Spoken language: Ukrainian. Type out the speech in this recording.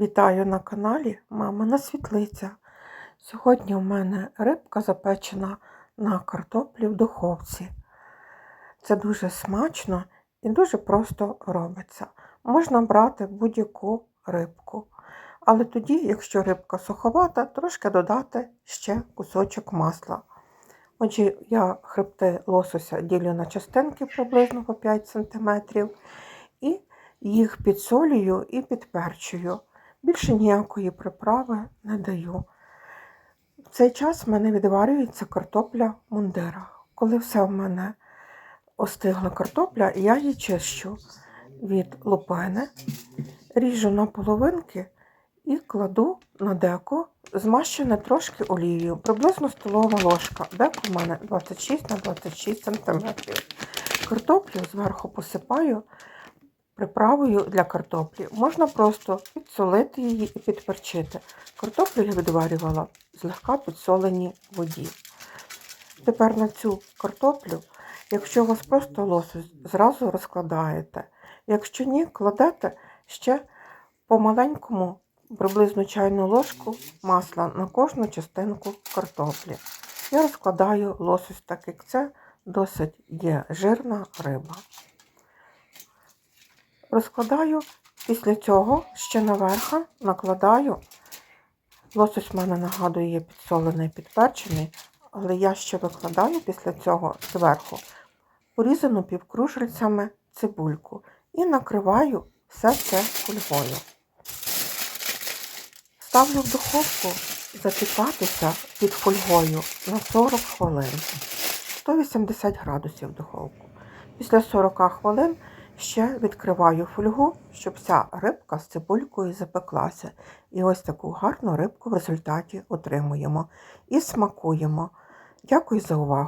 Вітаю на каналі Мамина Світлиця. Сьогодні у мене рибка запечена на картоплі в духовці. Це дуже смачно і дуже просто робиться. Можна брати будь-яку рибку. Але тоді, якщо рибка суховата, трошки додати ще кусочок масла. Отже, я хребти лосося ділю на частинки приблизно по 5 см і їх підсолюю і підперчую. Більше ніякої приправи не даю. В цей час в мене відварюється картопля мундира. Коли все в мене остигла картопля, я її чищу від лупини, ріжу на половинки і кладу на деко, змащене трошки олією, приблизно столова ложка. Деко в мене 26 на 26 см. Картоплю зверху посипаю приправою для картоплі. Можна просто підсолити її і підперчити. Картоплю я відварювала в злегка підсоленій воді. Тепер на цю картоплю, якщо у вас просто лосось, зразу розкладаєте. Якщо ні, кладете ще по маленькому, приблизно чайну ложку масла на кожну частинку картоплі. Я розкладаю лосось, так як це досить є жирна риба. Розкладаю, після цього ще наверху накладаю. Лосось в мене нагадує підсолений, підперчений, але я ще викладаю після цього зверху порізану півкружельцями цибульку і накриваю все це фольгою. Ставлю в духовку запікатися під фольгою на 40 хвилин. 180 градусів духовку. Після 40 хвилин ще відкриваю фольгу, щоб вся рибка з цибулькою запеклася. І ось таку гарну рибку в результаті отримуємо і смакуємо. Дякую за увагу!